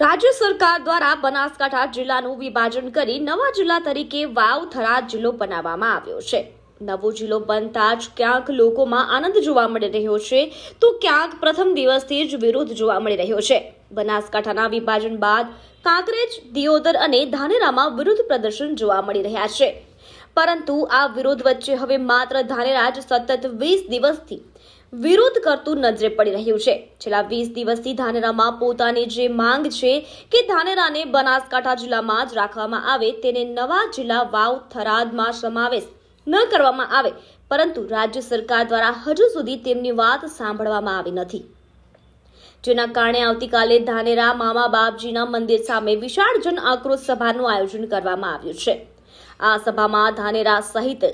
રાજ્ય સરકાર દ્વારા બનાસકાંઠા જિલ્લાનું વિભાજન કરી નવા જિલ્લા તરીકે વાવ થરાદ જિલ્લો બનાવવામાં આવ્યો છે. નવો જિલ્લો બનતા જ ક્યાંક લોકોમાં આનંદ જોવા મળી રહ્યો છે તો ક્યાંક પ્રથમ દિવસથી જ વિરોધ જોવા મળી રહ્યો છે. બનાસકાંઠાના વિભાજન બાદ કાંકરેજ, દિયોદર અને ધાનેરામાં વિરોધ પ્રદર્શન જોવા મળી રહ્યા છે. પરંતુ આ વિરોધ વચ્ચે હવે માત્ર ધાનેરા જ સતત વીસ દિવસથી વિરોધ કરતું નજરે પડી રહ્યું છે. છેલ્લા વીસ દિવસથી ધાનેરામાં પોતાની જે માંગ છે કે ધાનેરાને બનાસકાંઠા જિલ્લામાં જ રાખવામાં આવે, તેને નવા જિલ્લા વાવ થરાદમાં સમાવેશ ન કરવામાં આવે, પરંતુ રાજ્ય સરકાર દ્વારા હજુ સુધી તેમની વાત સાંભળવામાં આવી નથી. જેના કારણે આવતીકાલે ધાનેરા મામા બાપજીના મંદિર સામે વિશાળ જન આક્રોશ સભાનું આયોજન કરવામાં આવ્યું છે. આ સભામાં ધાનેરા સહિત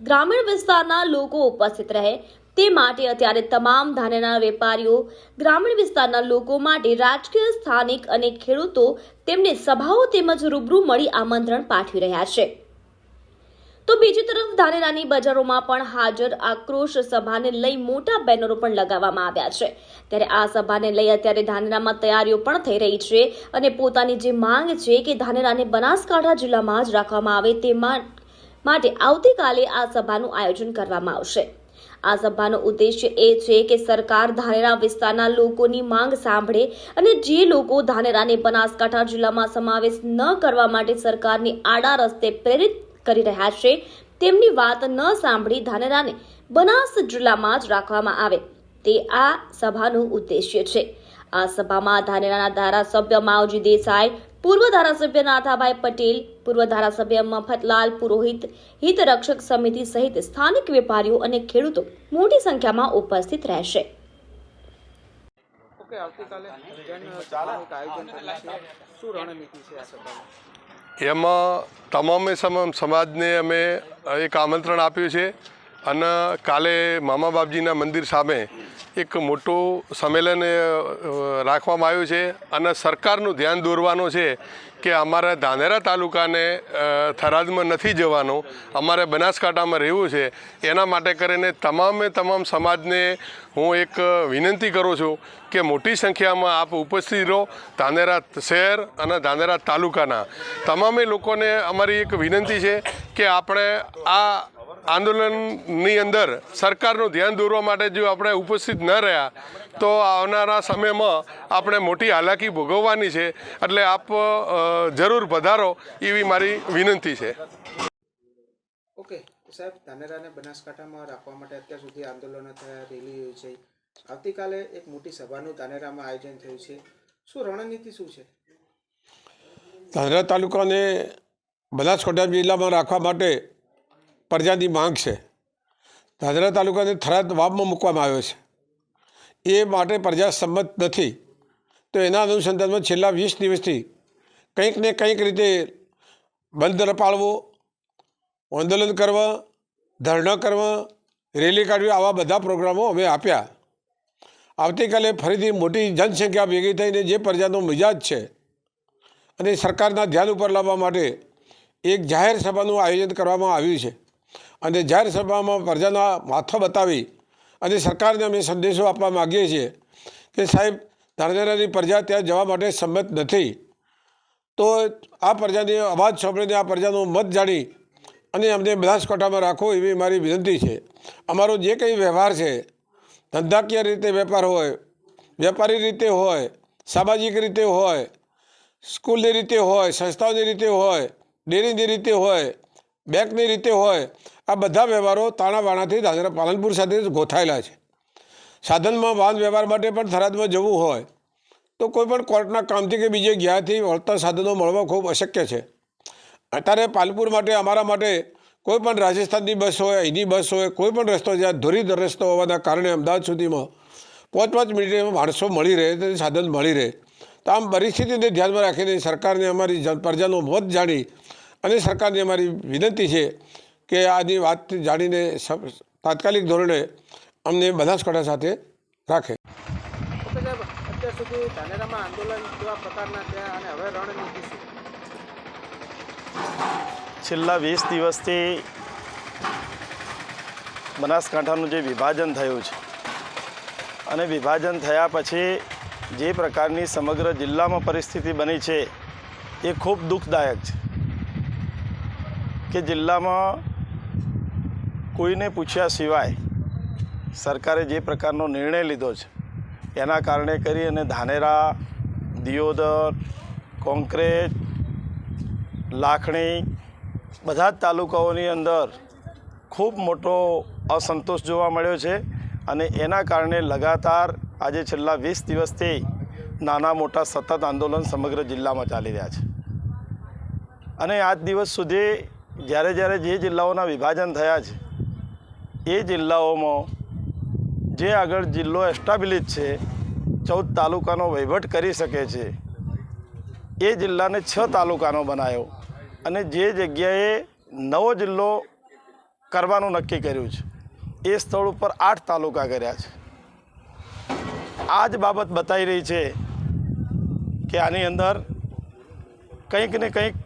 ગ્રામીણ વિસ્તારના લોકો ઉપસ્થિત રહે તે માટે અત્યારે તમામ ધાન્યના વેપારીઓ, ગ્રામીણ વિસ્તારના લોકો માટે રાજકીય, સ્થાનિક અને ખેડૂતો તેમને સભાઓ તેમજ રૂબરૂ મળી આમંત્રણ પાઠવી રહ્યા છે. તો બીજી તરફ ધાનેરાની બજારોમાં પણ હાજર આક્રોશ સભાને લઈ મોટા બેનરો પણ લગાવવામાં આવ્યા છે. ત્યારે આ સભાને લઈ અત્યારે ધાનેરામાં તૈયારીઓ પણ થઈ રહી છે અને પોતાની જે માંગ છે કે ધાનેરાને બનાસકાંઠા જિલ્લામાં જ રાખવામાં આવે તે માટે આવતીકાલે આ સભાનું આયોજન કરવામાં આવશે. આ સભાનો ઉદ્દેશ્ય એ છે કે સરકાર ધાનેરા વિસ્તારના લોકોની માંગ સાંભળે અને જે લોકો ધાનેરાને બનાસકાંઠા જિલ્લામાં સમાવેશ ન કરવા માટે સરકારની આડા રસ્તે પ્રેરિત કરી રહ્યા છે, તેમની વાત ન સાંભળી ધાનેરાને બનાસ જિલ્લામાં જ રાખવામાં આવે. તે આ સભાનું ઉદ્દેશ્ય છે. આ સભામાં ધાનેરાના ધારાસભ્ય માવજી દેસાઈ પૂર્વ ધારાસભ્ય નાથાભાઈ પટેલ પૂર્વ ધારાસભ્ય મફતલાલ પુરોહિત હિતરક્ષક સમિતિ સહિત સ્થાનિક વેપારીઓ અને ખેડૂતો મોટી સંખ્યામાં ઉપસ્થિત રહેશે. ઓકે આવતીકાલે જન સભાનું આયોજન કર્યું છે. શું રણનીતિ છે આ સભામાં? એમાં તમામે તમામ સમાજને અમે એક આમંત્રણ આપ્યું છે. અને કાલે મામા બાપજીના મંદિર સામે એક મોટું સંમેલન રાખવામાં આવ્યું છે અને સરકારનું ધ્યાન દોરવાનું છે કે અમારા ધાનેરા તાલુકાને થરાદમાં નથી જવાનું. અમારે બનાસકાંઠામાં રહેવું છે. એના માટે કરીને તમામે તમામ સમાજને હું એક વિનંતી કરું છું કે મોટી સંખ્યામાં આપ ઉપસ્થિત રહો ધાનેરા શહેર અને ધાનેરા તાલુકાના. તમામે લોકોને અમારી એક વિનંતી છે કે આપણે આ આંદોલનની અંદર સરકારનું ધ્યાન દોરવા માટે જો આપણે ઉપસ્થિત ન રહ્યા તો આવનારા સમયમાં આપણે મોટી હાલાકી ભોગવવાની છે. એટલે આપ જરૂર પધારો એવી મારી વિનંતી છે. ઓકે સાહેબ ધાનેરાને બનાસકાંઠામાં રાખવા માટે અત્યાર સુધી આંદોલનો થયા રેલી યોજી છે આવતીકાલે એક મોટી સભાનું ધાનેરામાં આયોજન થયું છે. શું રણનીતિ શું છે? ધાનેરા તાલુકાને બનાસકાંઠા જિલ્લામાં રાખવા માટે પ્રજાની માંગ છે. દાદરા તાલુકાને થરાદ વાવમાં મૂકવામાં આવ્યો છે. એ માટે પ્રજા સંમત નથી. તો એના અનુસંધાનમાં છેલ્લા વીસ દિવસથી કંઈક ને કંઈક રીતે બંધ પાળવો આંદોલન કરવા, ધરણા કરવા, રેલી કાઢવી આવા બધા પ્રોગ્રામો અમે આપ્યા. આવતીકાલે ફરીથી મોટી જનસંખ્યા ભેગી થઈને જે પ્રજાનો મિજાજ છે અને સરકારના ધ્યાન ઉપર લાવવા માટે એક જાહેર સભાનું આયોજન કરવામાં આવ્યું છે. અને જાહેર સભામાં પ્રજાના માથો બતાવી અને સરકારને અમે સંદેશો આપવા માગીએ છીએ કે સાહેબ ધાનેરાની પ્રજા ત્યાં જવા માટે સંમત નથી. તો આ પ્રજાની અવાજ સાંભળીને આ પ્રજાનો મત જાણી અને અમને બનાસકાંઠામાં રાખો એવી મારી વિનંતી છે. અમારો જે કંઈ વ્યવહાર છે, ધંધાકીય રીતે વેપાર હોય, વેપારી રીતે હોય, સામાજિક રીતે હોય, સ્કૂલની રીતે હોય, સંસ્થાઓની રીતે હોય ડેરીની રીતે હોય બેંકની રીતે હોય, આ બધા વ્યવહારો તાણાવાણાથી દાદરા પાલનપુર સાથે ગોઠાયેલા છે. સાધનમાં વાહન વ્યવહાર માટે પણ થરાદમાં જવું હોય, તો કોઈપણ કોર્ટના કામથી કે બીજે ગયાથી વળતા સાધનો મળવા ખૂબ અશક્ય છે. અત્યારે પાલનપુર માટે, અમારા માટે કોઈપણ રાજસ્થાનની બસ હોય, અહીંની બસ હોય કોઈપણ રસ્તો જ્યાં ધોરીધર રસ્તો હોવાના કારણે અમદાવાદ સુધીમાં પાંચ પાંચ મિનિટે માણસો મળી રહે, તે સાધન મળી રહે. તો આમ પરિસ્થિતિને ધ્યાનમાં રાખીને સરકારને અમારી પ્રજાનો મત જાણી અને સરકારને અમારી વિનંતી છે કે આની વાત જાણીને તાત્કાલિક ધોરણે અમને બનાસકાંઠા સાથે રાખે. અત્યાર સુધી ધાનેરામાં આંદોલન કેવા પ્રકારના થયા અને હવે રણનીતિ શું? છેલ્લા વીસ દિવસથી બનાસકાંઠાનું જે વિભાજન થયું છે અને વિભાજન થયા પછી જે પ્રકારની સમગ્ર જિલ્લામાં પરિસ્થિતિ બની છે એ ખૂબ દુઃખદાયક છે. કે જિલ્લામાં કોઈને પૂછ્યા સિવાય સરકારે જે પ્રકારનો નિર્ણય લીધો છે, એના કારણે કરી અને ધાનેરા, દિયોદર કોંક્રેટ લાખણી, બધા જ તાલુકાઓની અંદર ખૂબ મોટો અસંતોષ જોવા મળ્યો છે અને એના કારણે લગાતાર આજે છેલ્લા વીસ દિવસથી નાના મોટા સતત આંદોલન સમગ્ર જિલ્લામાં ચાલી રહ્યા છે. અને આજ દિવસ સુધી જ્યારે જ્યારે જે જિલ્લાઓના વિભાજન થયા છે, એ જિલ્લાઓમાં જે આગળ જિલ્લો એસ્ટાબ્લિશ છે, ચૌદ તાલુકાનો વહીવટ કરી શકે છે, એ જિલ્લાને છ તાલુકાનો બનાવ્યો અને જે જગ્યાએ નવો જિલ્લો કરવાનું નક્કી કર્યું છે, એ સ્થળ ઉપર આઠ તાલુકા કર્યા છે. આ જ બાબત બતાવી રહી છે કે આની અંદર કંઈક ને કંઈક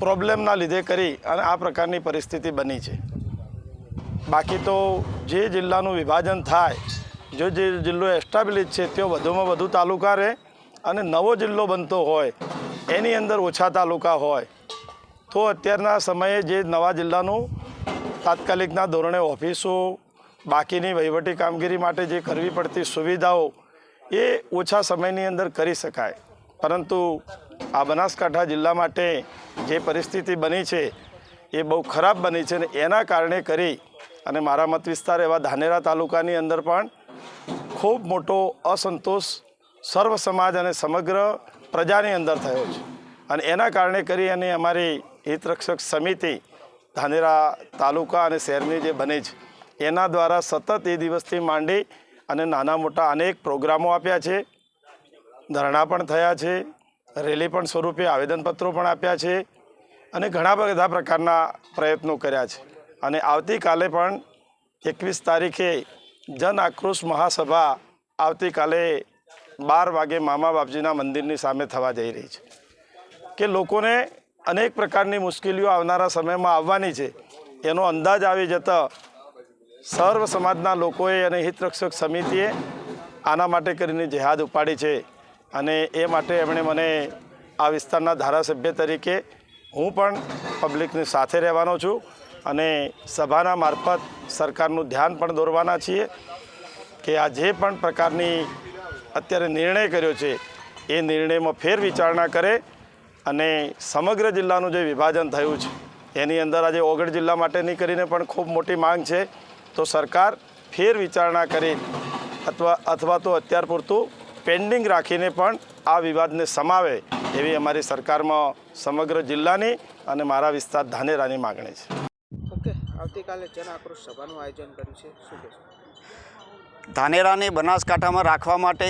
પ્રોબ્લેમના લીધે કરી અને આ પ્રકારની પરિસ્થિતિ બની છે. બાકી તો જે જિલ્લાનું વિભાજન થાય, જો જે જિલ્લો એસ્ટાબ્લિશ છે તે વધુમાં વધુ તાલુકા રહે અને નવો જિલ્લો બનતો હોય, એની અંદર ઓછા તાલુકા હોય, તો અત્યારના સમયે જે નવા જિલ્લાનું તાત્કાલિકના ધોરણે ઓફિસો, બાકીની વહીવટી કામગીરી માટે જે કરવી પડતી સુવિધાઓ, એ ઓછા સમયની અંદર કરી શકાય. પરંતુ આ બનાસકાંઠા જિલ્લા માટે જે પરિસ્થિતિ બની છે, એ બહુ ખરાબ બની છે ને એના કારણે કરી અને મારા મત વિસ્તાર એવા ધાનેરા તાલુકાની અંદર પણ ખૂબ મોટો અસંતોષ સર્વ સમાજ અને સમગ્ર પ્રજાની અંદર થયો છે. અને એના કારણે કરી અને અમારી હિતરક્ષક સમિતિ ધાનેરા તાલુકા અને શહેરની જે બની છે, એના દ્વારા સતત એ દિવસથી માંડી અને નાના મોટા અનેક પ્રોગ્રામો આપ્યા છે. ધરણા પણ થયા છે, રેલી પણ સ્વરૂપે આવેદનપત્રો પણ આપ્યા છે અને ઘણા બધા પ્રકારના પ્રયત્નો કર્યા છે. અને આવતીકાલે પણ એકવીસ તારીખે જન આક્રોશ મહાસભા આવતીકાલે બાર વાગે મામા બાપજીના મંદિરની સામે થવા જઈ રહી છે. કે લોકોને અનેક પ્રકારની મુશ્કેલીઓ આવનારા સમયમાં આવવાની છે, એનો અંદાજ આવી જતા સર્વ સમાજના લોકોએ અને હિતરક્ષક સમિતિએ આના માટે કરીને જેહાદ ઉપાડી છે. અને એ માટે એમણે મને આ વિસ્તારના ધારાસભ્ય તરીકે હું પણ પબ્લિકની સાથે રહેવાનો છું અને સભાના મારફત સરકારનું ધ્યાન પણ દોરવાના છીએ કે આ જે પણ પ્રકારની અત્યારે નિર્ણય કર્યો છે, એ નિર્ણયમાં ફેર વિચારણા કરે અને સમગ્ર જિલ્લાનું જે વિભાજન થયું છે, એની અંદર આજે ઓગળ જિલ્લા માટેની કરીને પણ ખૂબ મોટી માંગ છે. તો સરકાર ફેર વિચારણા કરી અથવા અથવા તો અત્યાર પૂરતું પેન્ડિંગ રાખીને પણ આ વિવાદને સમાવે એવી અમારી સરકારમાં સમગ્ર જિલ્લાની અને મારા વિસ્તાર ધાનેરાની માગણી છે. ઓકે આવતીકાલે જન આક્રોશ સભાનું આયોજન કર્યું છે. શું કહેશો? ધાનેરાને બનાસકાંઠામાં રાખવા માટે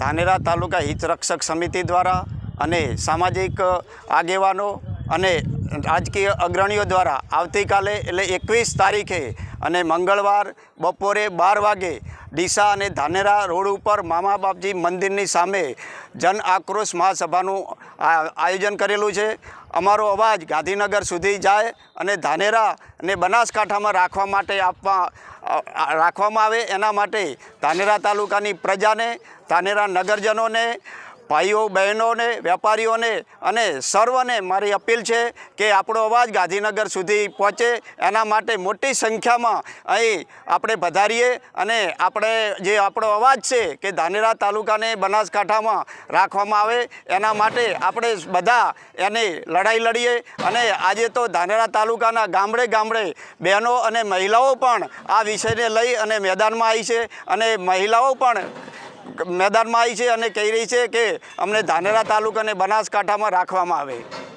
ધાનેરા તાલુકા હિતરક્ષક સમિતિ દ્વારા અને સામાજિક આગેવાનો અને રાજકીય અગ્રણીઓ દ્વારા આવતીકાલે, એટલે એકવીસ તારીખે અને મંગળવાર બપોરે બાર વાગે ડીસા અને ધાનેરા રોડ ઉપર મામા બાપજી મંદિરની સામે જન આક્રોશ મહાસભાનું આયોજન કરેલું છે. અમારો અવાજ ગાંધીનગર સુધી જાય અને ધાનેરા અને બનાસકાંઠામાં રાખવા માટે આપવા રાખવામાં આવે. એના માટે ધાનેરા તાલુકાની પ્રજાને, ધાનેરા નગરજનોને ભાઈઓ, બહેનોને, વેપારીઓને અને સર્વને મારી અપીલ છે કે આપણો અવાજ ગાંધીનગર સુધી પહોંચે. એના માટે મોટી સંખ્યામાં અહીં આપણે વધારીએ અને આપણે જે આપણો અવાજ છે કે ધાનેરા તાલુકાને બનાસકાંઠામાં રાખવામાં આવે, એના માટે આપણે બધા એને લડાઈ લડીએ અને આજે તો ધાનેરા તાલુકાના ગામડે ગામડે બહેનો અને મહિલાઓ પણ આ વિષયને લઈ અને મેદાનમાં આવી છે અને મહિલાઓ પણ મેદાનમાં આવી છે અને કહી રહી છે કે અમને ધાનેરા તાલુકાને બનાસકાંઠામાં રાખવામાં આવે.